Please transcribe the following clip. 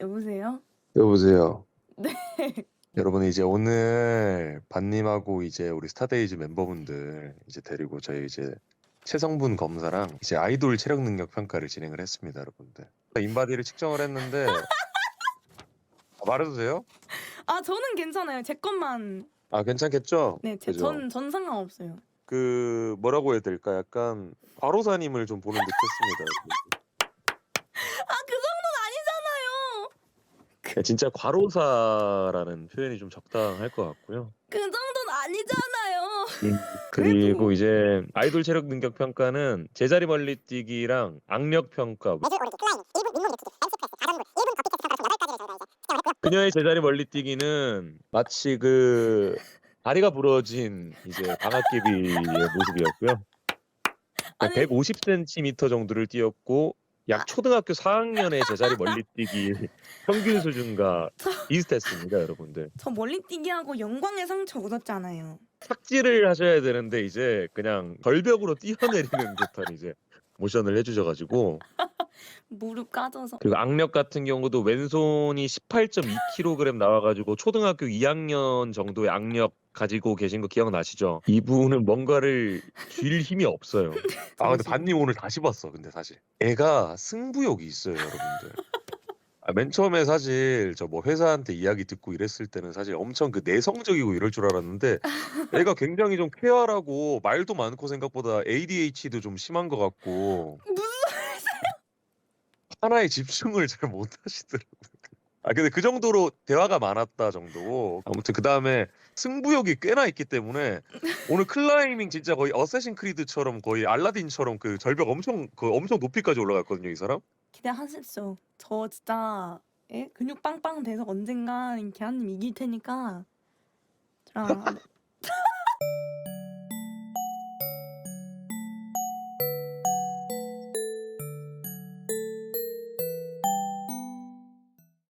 여보세요? 여보세요. 네. 여러분 이제 오늘 반님하고 이제 우리 스타데이즈 멤버분들 이제 데리고 저희 이제 체성분 검사랑 이제 아이돌 체력 능력 평가를 진행을 했습니다, 여러분들. 인바디를 측정을 했는데 아, 말해도 돼요? 아 저는 괜찮아요. 제 것만 아 괜찮겠죠? 네, 그죠? 제전전 상관없어요. 그 뭐라고 해야 될까? 약간 과로사님을 좀 보는 듯했습니다. 여러분들. 아 그 정도는 아니잖아요. 네, 진짜 과로사라는 표현이 좀 적당할 것 같고요. 그 정도는 아니잖아요. 그리고 이제 아이돌 체력 능력 평가는 제자리 멀리 뛰기랑 악력 평가. 그녀의 제자리 멀리 뛰기는 마치 그 다리가 부러진 이제 방학개비의 모습이었고요. 아니- 150cm 정도를 뛰었고 약 초등학교 4학년의 제자리 멀리 뛰기 평균 수준과 비슷했습니다, 여러분들. 저 멀리 뛰기하고 영광의 상처 얻었잖아요. 삭제를 하셔야 되는데 이제 그냥 절벽으로 뛰어내리는 듯한 이제 모션을 해주셔가지고 무릎 까져서. 그리고 악력 같은 경우도 왼손이 18.2kg 나와가지고 초등학교 2학년 정도의 악력 가지고 계신 거 기억나시죠? 이분은 뭔가를 쥘 힘이 없어요. 아 근데 반님 오늘 다시 봤어. 근데 사실 애가 승부욕이 있어요, 여러분들. 아, 맨 처음에 사실 저 뭐 회사한테 이야기 듣고 이랬을 때는 사실 엄청 그 내성적이고 이럴 줄 알았는데 애가 굉장히 좀 쾌활하고 말도 많고 생각보다 ADH도 좀 심한 것 같고 무슨 하나에 집중을 잘 못하시더라고요. 아 근데 그 정도로 대화가 많았다 정도고 아무튼 그 다음에 승부욕이 꽤나 있기 때문에 오늘 클라이밍 진짜 거의 어쌔신 크리드처럼 거의 알라딘처럼 그 절벽 엄청 그 엄청 높이까지 올라갔거든요 이 사람. 기대하십시오. 저 진짜 예? 근육 빵빵 돼서 언젠간 개한님 이길 테니까 저랑